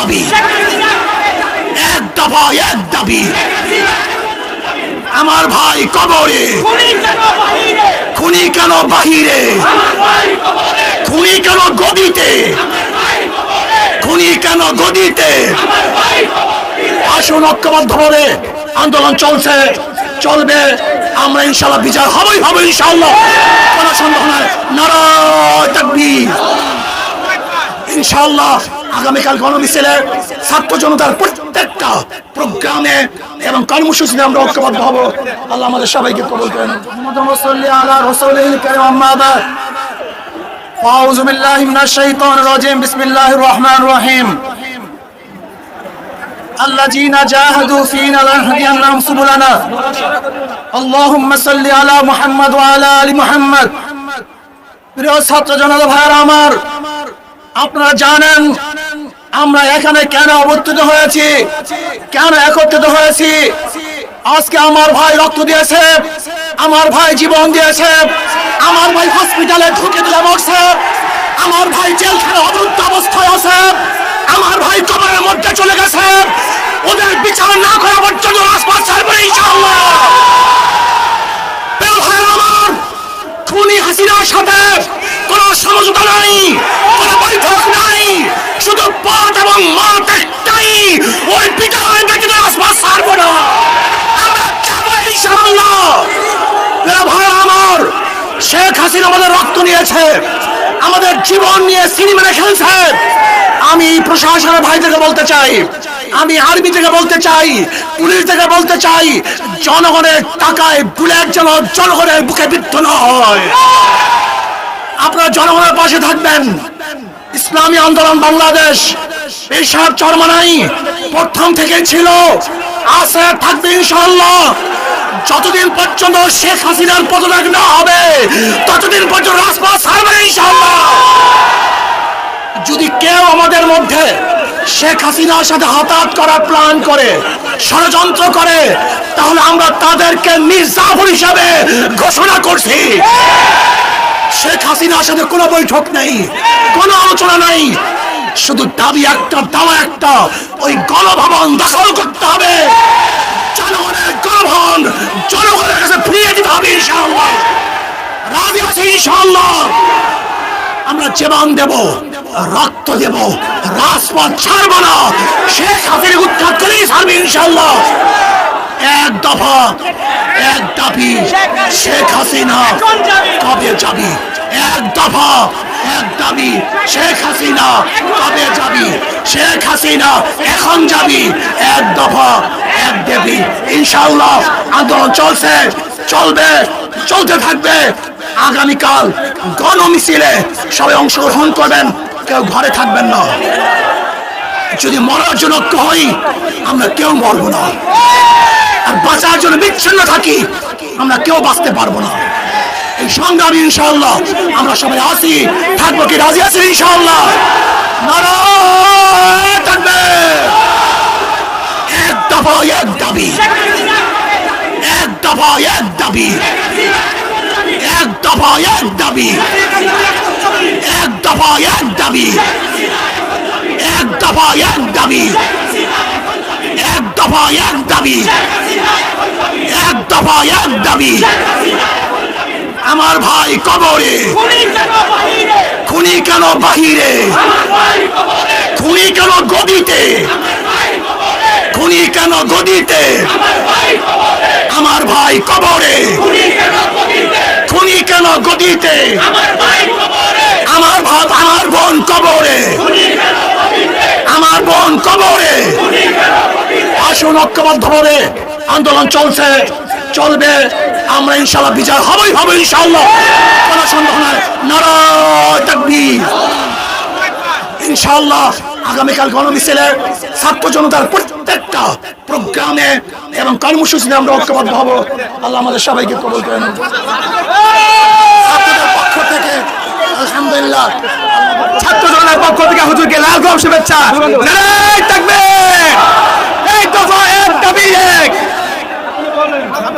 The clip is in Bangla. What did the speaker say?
দাবি। এক দফা, এক দাবি। আমার ভাই কবরে। খুনি কেন বাহিরে? খুনি কেন গদিতে? খুনি কেন গদিতে? আসুন ঐক্যবদ্ধভাবে আন্দোলন চলছে, চলবে। আমরা ইনশাল্লাহ বিচার হবেই হবে ইনশাল্লাহ কোনো সন্দেহ নারায় তাকবীর। ইনশাআল্লাহ আগামীকাল গণমিছিলে ছাত্র জনতার প্রত্যেকটা প্রোগ্রামে এবং কর্মসূচিতে আমরা ঐক্যবদ্ধ হব আল্লাহ আমাদের সবাইকে কবল করেন মুহাম্মদ সাল্লি আলা রাসূলিল কারীম আম্মা বাদ أعوذ بالله من الشيطان الرجيم بسم الله الرحمن الرحيم الذين جاهدوا فينا لنهدينهم سبلنا اللهم صل على محمد وعلى ال محمد প্রিয় ছাত্র জনতা ভাইয়েরা আমার আপনারা জানেন আমরা এখানে কেন অবস্থিত হয়েছি? কেন একত্রিত হয়েছি? আজকে আমার ভাই রক্ত দিয়েছে, আমার ভাই জীবন দিয়েছে, আমার ভাই হসপিটালে ঢুকে দিলে মরছে, আমার ভাই জেলখানে অবরুদ্ধ অবস্থায় আছে, আমার ভাই কবরের মধ্যে চলে গেছে, ওদের বিচার না করা পর্যন্ত রাজপথ ছাড়বে ইনশাআল্লাহ। খুনি হাসিনার সাথে সমঝোতা নাই, কোন বৈঠক নাই, শুধু পথ এবং একটাই। ওই না। আমরা শেখ হাসিনা আমাদের রক্ত নিয়েছে, আমাদের জীবন নিয়ে সিনেমা খেলছে আমি প্রশাসনের ভাইদেরকে বলতে চাই, আমি আর্মি থেকে বলতে চাই, পুলিশ থেকে বলতে চাই, জনগণের টাকায় বুলেট যেন জনগণের বুকে বিদ্ধ না হয়। জনগণের পাশে থাকবেন। ইসলামী আন্দোলন বাংলাদেশ সাহেব চরমানাই প্রথম থেকে ছিল। আছে থাকবে ইনশাআল্লাহ। যতদিন পর্যন্ত শেখ হাসিনার পদত্যাগ না হবে, ততদিন পর্যন্ত রাজপথ ছাড়বে ইনশাআল্লাহ। যদি কেউ আমাদের মধ্যে শেখ হাসিনার সাথে হাতাহাত করার প্ল্যান করে, ষড়যন্ত্র করে, তাহলে আমরা তাদেরকে মির্জাফর হিসাবে ঘোষণা করছি। শেখ হাসিনার সাথে কোনো বৈঠক নেই, কোনো আলোচনা নেই। শুধু দাবি একটা, দাওয়া একটা, ওই গণভবন দখল করতে হবে। জনগণের গণভবন, জনগণের কাছে ফিরিয়ে দিতে হবে ইনশাআল্লাহ। রাজি আছে ইনশাআল্লাহ। আমরা জীবন দেব, রক্ত দেব, রাজপথ ছাড়বো না। শেখ হাসিনা উৎখাত করেই ছাড়বে ইনশাল্লাহ এক দফা, এক দাবি, শেখ হাসিনা কবে যাবি? এক দফা, এক দাবি, শেখ হাসিনা কবে যাবি? শেখ হাসিনা এখন যাবি? এক দফা, এক দেবী। ইনশাল্লাহ আন্দোলন চলছে, চলবে, চলতে থাকবে। আগামীকাল গণ মিছিলে সবাই অংশগ্রহণ করবেন, কেউ ঘরে থাকবেন না। যদি মরার জন্য হই, আমরা কেউ মরবো না। আর বাঁচার জন্য বিচ্ছিন্ন থাকি, আমরা কেউ বাঁচতে পারব না। সংগ্রামী ইনশাআল্লাহ। আমরা সবাই আসি থাকব কি রাজি আছি ইনশাআল্লাহ? নারায় থাকবে। এক দফা, এক দাবি। এক দফা, এক দাবি। এক দফা, এক দাবি। এক দফা, এক দাবি। এক দফা, এক দাবি। এক দফা, এক দাবি। এক দফা, এক দাবি। আমার ভাই কবরে। খুনি কেন বাহিরে? খুনি কেন গদিতে? খুনি কেন গদিতে? আমার ভাই কবরে। খুনি কেন গদিতে? আমার ভাব আমার বোন কবরে। আমার বোন কবরে। আসুন ঐক্যবদ্ধভাবে আন্দোলন চলছে। চলবে। আমরা ইনশাল্লাহ বিচার হবেই হবে ইনশাল্লাহ কোনো সন্দেহ নাই। ইনশাআল্লাহ আগামীকাল গণমিছিলে ছাত্র জনতার প্রত্যেকটা প্রোগ্রামে এবং কর্মসূচিতে আমরা ঐক্যবদ্ধ হব। আল্লাহ আমাদের সবাইকে কবল করেন ছাত্রদের পক্ষ থেকে আলহামদুলিল্লাহ ছাত্র জনের পক্ষ থেকে হুজুরকে লাল গম শুভেচ্ছা। থাকবে এই দফা এক দাবি এক।